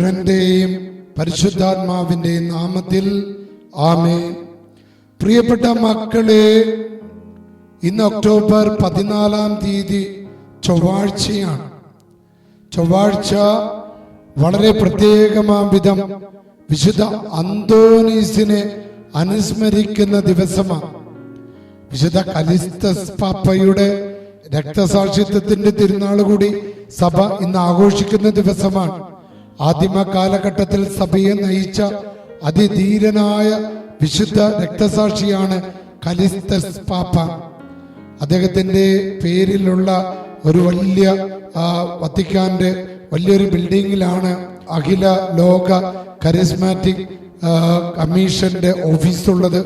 പുത്രന്റെയും പരിശുദ്ധാത്മാവിന്റെയും നാമത്തിൽ ആമേ പ്രിയപ്പെട്ട മക്കളെ ഇന്ന് ഒക്ടോബർ പതിനാലാം തീയതി ചൊവ്വാഴ്ചയാണ്. ചൊവ്വാഴ്ച വളരെ പ്രത്യേകമാം വിധം വിശുദ്ധ അന്തോനീസിനെ അനുസ്മരിക്കുന്ന ദിവസമാണ്. വിശുദ്ധ കലിസ്തസ് പാപ്പയുടെ രക്തസാക്ഷിത്വത്തിന്റെ തിരുനാൾ കൂടി സഭ ഇന്ന് ആഘോഷിക്കുന്ന ദിവസമാണ്. ആദിമ കാലഘട്ടത്തിൽ സഭയെ നയിച്ച അതിധീരനായ വിശുദ്ധ രക്തസാക്ഷിയാണ് കലിസ്തസ് പാപ്പ. അദ്ദേഹത്തിന്റെ പേരിലുള്ള ഒരു വലിയ വത്തിക്കാന്റെ വലിയൊരു ബിൽഡിങ്ങിലാണ് അഖില ലോക കരിസ്മാറ്റിക് കമ്മീഷന്റെ ഓഫീസുള്ളത്.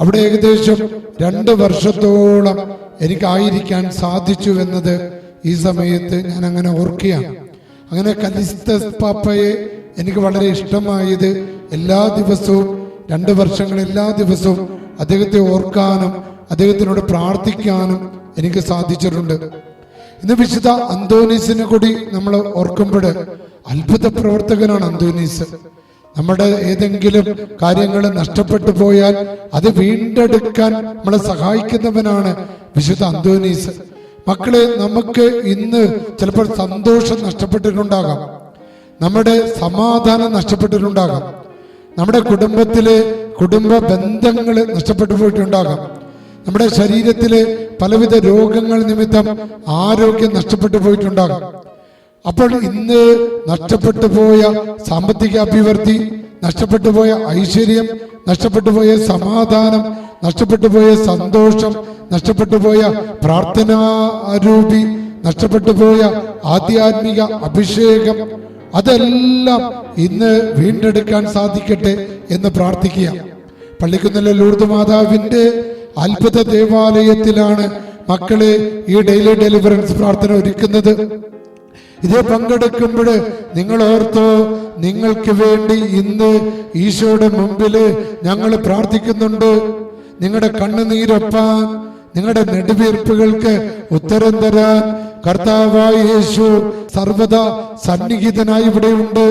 അവിടെ ഏകദേശം രണ്ട് വർഷത്തോളം എനിക്കായിരിക്കാൻ സാധിച്ചു എന്നത് ഈ സമയത്ത് ഞാൻ അങ്ങനെ ഓർക്കുകയാണ്. അങ്ങനെ കലിസ്തസ് പാപ്പയെ എനിക്ക് വളരെ ഇഷ്ടമായത് എല്ലാ ദിവസവും രണ്ട് വർഷങ്ങൾ എല്ലാ ദിവസവും അദ്ദേഹത്തെ ഓർക്കാനും അദ്ദേഹത്തിനോട് പ്രാർത്ഥിക്കാനും എനിക്ക് സാധിച്ചിട്ടുണ്ട്. ഇന്ന് വിശുദ്ധ അന്തോനീസിനെ കൂടി നമ്മൾ ഓർക്കുമ്പോൾ അത്ഭുത പ്രവർത്തകനാണ് അന്തോനീസ്. നമ്മുടെ ഏതെങ്കിലും കാര്യങ്ങൾ നഷ്ടപ്പെട്ടു പോയാൽ അത് വീണ്ടെടുക്കാൻ നമ്മളെ സഹായിക്കുന്നവനാണ് വിശുദ്ധ അന്തോനീസ്. മക്കളെ നമുക്ക് ഇന്ന് ചിലപ്പോൾ സന്തോഷം നഷ്ടപ്പെട്ടിട്ടുണ്ടാകാം. നമ്മുടെ സമാധാനം നഷ്ടപ്പെട്ടിട്ടുണ്ടാകാം. നമ്മുടെ കുടുംബത്തിലെ കുടുംബ ബന്ധങ്ങൾ നഷ്ടപ്പെട്ടു പോയിട്ടുണ്ടാകാം. നമ്മുടെ ശരീരത്തിലെ പലവിധ രോഗങ്ങൾ നിമിത്തം ആരോഗ്യം നഷ്ടപ്പെട്ടു പോയിട്ടുണ്ടാകാം. അപ്പോൾ ഇന്ന് നഷ്ടപ്പെട്ടു പോയ സാമ്പത്തിക അഭിവൃദ്ധി നഷ്ടപ്പെട്ടു പോയ ഐശ്വര്യം നഷ്ടപ്പെട്ടു പോയ സമാധാനം നഷ്ടപ്പെട്ടു പോയ സന്തോഷം നഷ്ടപ്പെട്ടു പോയ പ്രാർത്ഥനാരൂപി നഷ്ടപ്പെട്ടു പോയ ആധ്യാത്മിക അഭിഷേകം അതെല്ലാം ഇന്ന് വീണ്ടെടുക്കാൻ സാധിക്കട്ടെ എന്ന് പ്രാർത്ഥിക്കുക. പള്ളിക്കുന്നിലെ ലൂർദ് മാതാവിന്റെ അത്ഭുത ദേവാലയത്തിലാണ് മക്കളെ ഈ ഡെയിലി ഡെലിവറൻസ് പ്രാർത്ഥന ഒരുക്കുന്നത്. ഇത് പങ്കെടുക്കുമ്പോൾ നിങ്ങൾ ഓർത്തോ നിങ്ങൾക്ക് വേണ്ടി ഇന്ന് ഈശോയുടെ മുമ്പിൽ ഞങ്ങൾ പ്രാർത്ഥിക്കുന്നുണ്ട്. നിങ്ങളുടെ കണ്ണുനീരൊപ്പാൻ നിങ്ങളുടെ നെടുവീർപ്പുകൾക്ക് ഉത്തരം തരാൻ കർത്താവായ യേശു സർവദാ സന്നിഹിതനായി ഇവിടെയുണ്ട്.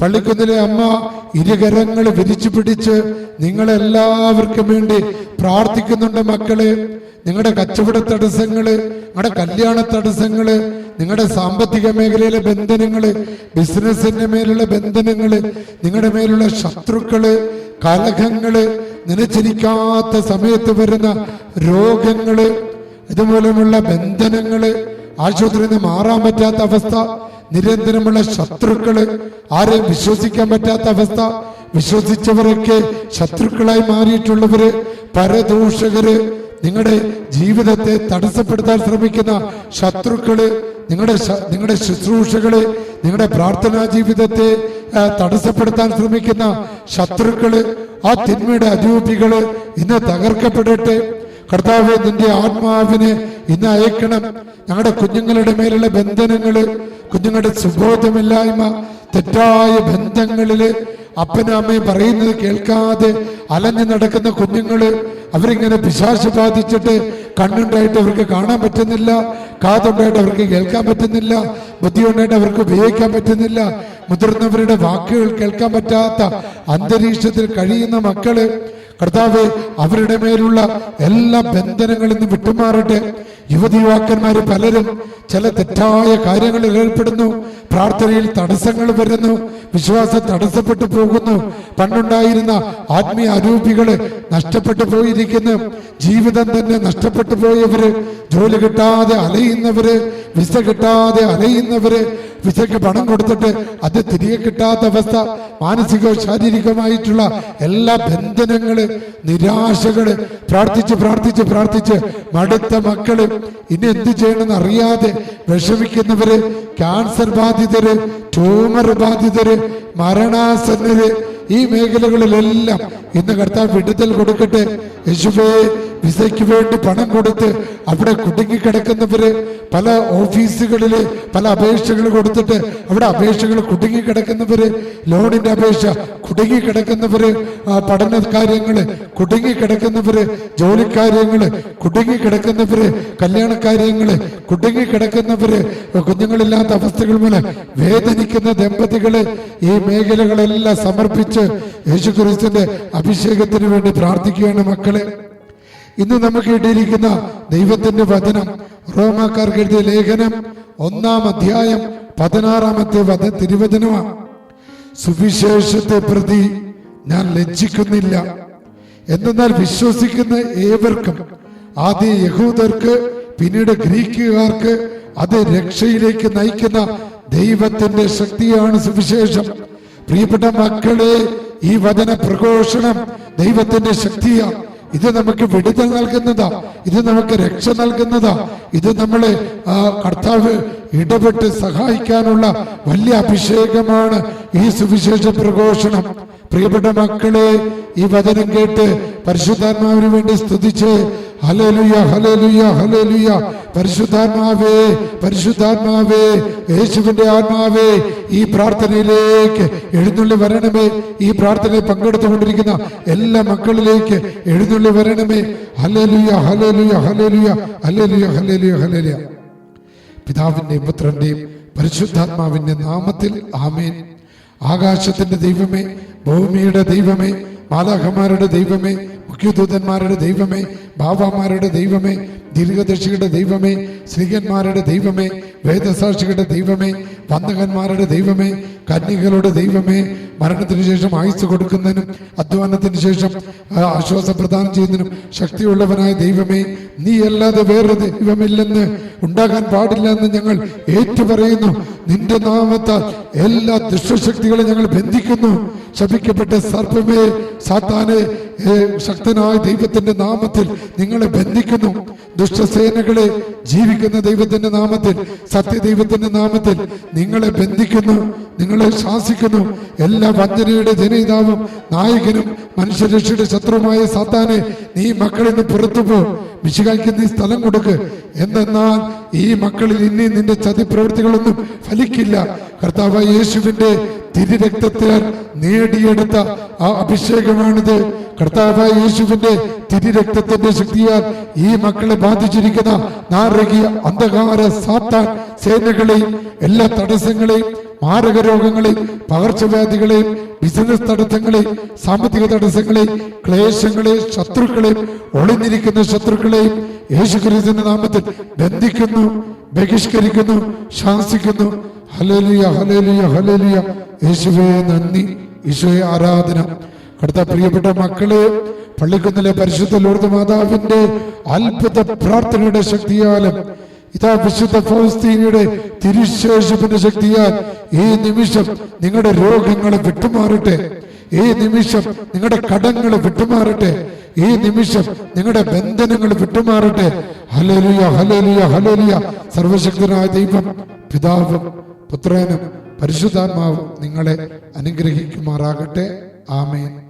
പള്ളിക്കുന്നിലെ അമ്മ ഇരുകരങ്ങൾ വിരിച്ചു പിടിച്ച് നിങ്ങളെല്ലാവർക്കും വേണ്ടി പ്രാർത്ഥിക്കുന്നുണ്ട് മക്കളെ. നിങ്ങളുടെ കച്ചവട തടസ്സങ്ങൾ നിങ്ങളുടെ കല്യാണ തടസ്സങ്ങൾ നിങ്ങളുടെ സാമ്പത്തിക മേഖലയിലെ ബന്ധനങ്ങൾ ബിസിനസിന്റെ മേലുള്ള ബന്ധനങ്ങൾ നിങ്ങളുടെ മേലുള്ള ശത്രുക്കൾ കലഹങ്ങൾ നനച്ചിരിക്കാത്ത സമയത്ത് വരുന്ന രോഗങ്ങൾ ഇതുമൂലമുള്ള ബന്ധനങ്ങൾ ആശുപത്രിയിൽ നിന്ന് മാറാൻ പറ്റാത്ത അവസ്ഥ നിരന്തരമുള്ള ശത്രുക്കൾ ആരെയും വിശ്വസിക്കാൻ പറ്റാത്ത അവസ്ഥ. വിശ്വസിച്ചവരൊക്കെ ശത്രുക്കളായി മാറിയിട്ടുള്ളവര് പരദൂഷകര് നിങ്ങളുടെ ജീവിതത്തെ തടസ്സപ്പെടുത്താൻ ശ്രമിക്കുന്ന ശത്രുക്കൾ നിങ്ങളുടെ നിങ്ങളുടെ ശുശ്രൂഷകൾ നിങ്ങളുടെ പ്രാർത്ഥനാ ജീവിതത്തെ തടസ്സപ്പെടുത്താൻ ശ്രമിക്കുന്ന ശത്രുക്കൾ ആ തിന്മയുടെ അരൂപികൾ ഇന്ന് തകർക്കപ്പെടട്ടെ. കർത്താവ് നിന്റെ ആത്മാവിനെ ഇന്ന് അയക്കണം. ഞങ്ങളുടെ കുഞ്ഞുങ്ങളുടെ മേലുള്ള ബന്ധനങ്ങൾ കുഞ്ഞുങ്ങളുടെ സുബോധമില്ലായ്മ തെറ്റായ ബന്ധങ്ങളിൽ അപ്പനും അമ്മയും പറയുന്നത് കേൾക്കാതെ അലഞ്ഞു നടക്കുന്ന കുഞ്ഞുങ്ങൾ അവരിങ്ങനെ പിശാശ് ബാധിച്ചിട്ട് കണ്ണുണ്ടായിട്ട് അവർക്ക് കാണാൻ പറ്റുന്നില്ല കാതുണ്ടായിട്ട് അവർക്ക് കേൾക്കാൻ പറ്റുന്നില്ല ബുദ്ധിയുണ്ടായിട്ട് അവർക്ക് ഉപയോഗിക്കാൻ പറ്റുന്നില്ല മുതിർന്നവരുടെ വാക്കുകൾ കേൾക്കാൻ പറ്റാത്ത അന്തരീക്ഷത്തിൽ കഴിയുന്ന മക്കൾ കർത്താവ് അവരുടെ മേലുള്ള എല്ലാ ബന്ധനങ്ങളിൽ നിന്ന് വിട്ടുമാറട്ടെ. യുവതി യുവാക്കന്മാർ പലരും ചില തെറ്റായ കാര്യങ്ങളിൽ ഏർപ്പെടുന്നു. പ്രാർത്ഥനയിൽ തടസ്സങ്ങൾ വരുന്നു. വിശ്വാസം തടസ്സപ്പെട്ടു പോകുന്നു. പണ്ടുണ്ടായിരുന്ന ആത്മീയ അരൂപികൾ നഷ്ടപ്പെട്ടു പോയിരിക്കുന്നു. ജീവിതം തന്നെ നഷ്ടപ്പെട്ടു പോയവര് ജോലി കിട്ടാതെ അലയുന്നവര് വിസ കിട്ടാതെ അലയുന്നവര് വിസയ്ക്ക് പണം കൊടുത്തിട്ട് അത് തിരികെ കിട്ടാത്ത അവസ്ഥ മാനസികവും ശാരീരികമായിട്ടുള്ള എല്ലാ ബന്ധനങ്ങൾ നിരാശകൾ പ്രാർത്ഥിച്ച് പ്രാർത്ഥിച്ച് പ്രാർത്ഥിച്ച് മടുത്ത മക്കൾ ഇനി എന്ത് ചെയ്യണമെന്ന് അറിയാതെ വിഷമിക്കുന്നവര് ക്യാൻസർ ബാധിതര് ട്യൂമർ ബാധിതര് മരണാസന്നര് ഈ മേഖലകളിലെല്ലാം ഇന്ന് കർത്താവ് വിടുതൽ കൊടുക്കട്ടെ. യേശുവേ വിസയ്ക്ക് വേണ്ടി പണം കൊടുത്ത് അവിടെ കുടുങ്ങിക്കിടക്കുന്നവര് പല ഓഫീസുകളിൽ പല അപേക്ഷകൾ കൊടുത്തിട്ട് അവിടെ അപേക്ഷകൾ കുടുങ്ങിക്കിടക്കുന്നവര് ലോണിന്റെ അപേക്ഷ കുടുങ്ങിക്കിടക്കുന്നവര് പഠന കാര്യങ്ങൾ കുടുങ്ങിക്കിടക്കുന്നവര് ജോലിക്കാര്യങ്ങൾ കുടുങ്ങിക്കിടക്കുന്നവര് കല്യാണ കാര്യങ്ങൾ കുടുങ്ങിക്കിടക്കുന്നവര് കുഞ്ഞുങ്ങളില്ലാത്ത അവസ്ഥകൾ മൂലം വേദനിക്കുന്ന ദമ്പതികൾ ഈ മേഖലകളെല്ലാം സമർപ്പിച്ച് യേശുക്രിസ്തുവിന്റെ അഭിഷേകത്തിന് വേണ്ടി പ്രാർത്ഥിക്കുകയാണ് മക്കളെ. ഇന്ന് നമുക്ക് കിട്ടിയിരിക്കുന്ന ദൈവത്തിന്റെ വചനം റോമാക്കാർക്ക് എഴുതിയ ലേഖനം ഒന്നാം അധ്യായം പതിനാറാമത്തെ വധ തിരുവചനമാണ്. സുവിശേഷത്തെ പ്രതി ഞാൻ ലജ്ജിക്കുന്നില്ല. എന്തെന്നാൽ വിശ്വസിക്കുന്ന ഏവർക്കും ആദ്യ യഹൂദർക്ക് പിന്നീട് ഗ്രീക്കുകാർക്ക് അത് രക്ഷയിലേക്ക് നയിക്കുന്ന ദൈവത്തിന്റെ ശക്തിയാണ് സുവിശേഷം. പ്രിയപ്പെട്ട മക്കളെ ഈ വചന പ്രഘോഷണം ദൈവത്തിന്റെ ശക്തിയാ ഇത് നമുക്ക് വിടുതൽ നൽകുന്നതാ. ഇത് നമുക്ക് രക്ഷ നൽകുന്നതാ. ഇത് നമ്മളെ ആ കർത്താവ് ഇടപെട്ട് സഹായിക്കാനുള്ള വലിയ അഭിഷേകമാണ് ഈ സുവിശേഷ പ്രഘോഷണം. പ്രിയപ്പെട്ട മക്കളെ ഈ വചനം കേട്ട് പരിശുദ്ധാത്മാവിന് വേണ്ടി സ്തുതിച്ച് ഹലേലുയ ഹലേലുയ ഹലേലുയ പരിശുദ്ധാത്മാവേ പരിശുദ്ധാത്മാവേ യേശുവിന്റെ ആത്മാവേ ഈ പ്രാർത്ഥനയിലേക്ക് എഴുന്നള്ളി വരണമേ. ഈ പ്രാർത്ഥനയിൽ പങ്കെടുത്തുകൊണ്ടിരിക്കുന്ന എല്ലാ മക്കളിലേക്ക് എഴുന്നള്ളി വരണമേ. Hallelujah hallelujah hallelujah hallelujah hallelujah hallelujah പിതാവിന്റെയും പുത്രന്റെയും പരിശുദ്ധാത്മാവിന്റെ നാമത്തിൽ ആമേൻ. ആകാശത്തിന്റെ ദൈവമേ ഭൂമിയുടെ ദൈവമേ മാലാഖമാരുടെ ദൈവമേ മുഖ്യദൂതന്മാരുടെ ദൈവമേ ബാബാമാരുടെ ദൈവമേ ദീർഘദർശികളുടെ ദൈവമേ സ്ത്രീകന്മാരുടെ ദൈവമേ വേദസാക്ഷികളുടെ ദൈവമേ വന്ദകന്മാരുടെ ദൈവമേ കന്യകളുടെ ദൈവമേ മരണത്തിന് ശേഷം ആയുസ് കൊടുക്കുന്നതിനും അധ്വാനത്തിന് ശേഷം ആശ്വാസ പ്രദാനം ചെയ്യുന്നതിനും ശക്തിയുള്ളവനായ ദൈവമേ നീ അല്ലാതെ വേറെ ദൈവമില്ലെന്ന് ഉണ്ടാകാൻ പാടില്ല എന്ന് ഞങ്ങൾ ഏറ്റുപറയുന്നു. നിന്റെ നാമത്താൽ എല്ലാ ദുഷ്ടശക്തികളെ ഞങ്ങൾ ബന്ധിക്കുന്നു. ശപിക്കപ്പെട്ട സർപ്പമേ സാത്താനെ ശക്തനായ ദൈവത്തിന്റെ നാമത്തിൽ നിങ്ങളെ ബന്ധിക്കുന്നു. ദുഷ്ടസേനകളെ ജീവിക്കുന്ന ദൈവത്തിന്റെ നാമത്തിൽ സത്യദൈവത്തിന്റെ നാമത്തിൽ നിങ്ങളെ ബന്ധിക്കുന്നു നിങ്ങളെ ശാസിക്കുന്നു. എല്ലാ വഞ്ചനയുടെ ജനയിതാവും നായകനും മനുഷ്യരക്ഷയുടെ ശത്രുമായ സാത്താനെ നീ മക്കളിൽ നിന്ന് പുറത്തു പോ മിശികായ്ക്ക് നീ സ്ഥലം കൊടുക്ക്. എന്തെന്നാൽ ഈ മക്കളിൽ ഇനി നിന്റെ ചതി പ്രവൃത്തികളൊന്നും ഫലിക്കില്ല. കർത്താവ് യേശുവിന്റെ തിരിരക്തത്താൽ നേടിയെടുത്ത ആ അഭിഷേകമാണിത്. കർത്താവായ യേശുവിന്റെ തിരുരക്തത്തിന്റെ ശക്തിയാൽ ഈ മക്കളെ ബാധിച്ചിരിക്കുന്ന നാരകീയ അന്ധകാര സാത്താൻ സേനകളെയും എല്ലാ തടസ്സങ്ങളെയും മാരക രോഗങ്ങളെ പകർച്ചവ്യാധികളെയും ബിസിനസ് തടസ്സങ്ങളെ സാമ്പത്തിക തടസ്സങ്ങളെ ക്ലേശങ്ങളെ ശത്രുക്കളെയും ഒളിഞ്ഞിരിക്കുന്ന ശത്രുക്കളെയും യേശുക്രിസ്തുവിന്റെ നാമത്തിൽ ബന്ധിക്കുന്നു ബഹിഷ്കരിക്കുന്നു ശാസിക്കുന്നു. ഹലേലിയ ഹലേലിയ ഹലേലിയ യേശുവേ നന്ദി. ഈശോയെ ആരാധന. കടുത്ത പ്രിയപ്പെട്ട മക്കളെ പള്ളിക്കുന്നിലെ പരിശുദ്ധ ലോർദ് മാതാവിന്റെ അത്ഭുത പ്രാർത്ഥനയുടെ ശക്തിയാലും ഇതാ വിശുദ്ധ ഫൗസ്തീനയുടെ തിരുശേഷത്തിന്റെ ശക്തിയാൽ ഈ നിമിഷം നിങ്ങളുടെ രോഗങ്ങൾ വിട്ടുമാറട്ടെ. ഈ നിമിഷം നിങ്ങളുടെ കടങ്ങൾ വിട്ടുമാറട്ടെ. ഈ നിമിഷം നിങ്ങളുടെ ബന്ധനങ്ങൾ വിട്ടുമാറട്ടെ. ഹലലിയ ഹലലിയ ഹലലിയ സർവശക്തനായ ദൈവം പിതാവും പുത്രനും പരിശുദ്ധാത്മാവും നിങ്ങളെ അനുഗ്രഹിക്കുമാറാകട്ടെ. ആമേൻ.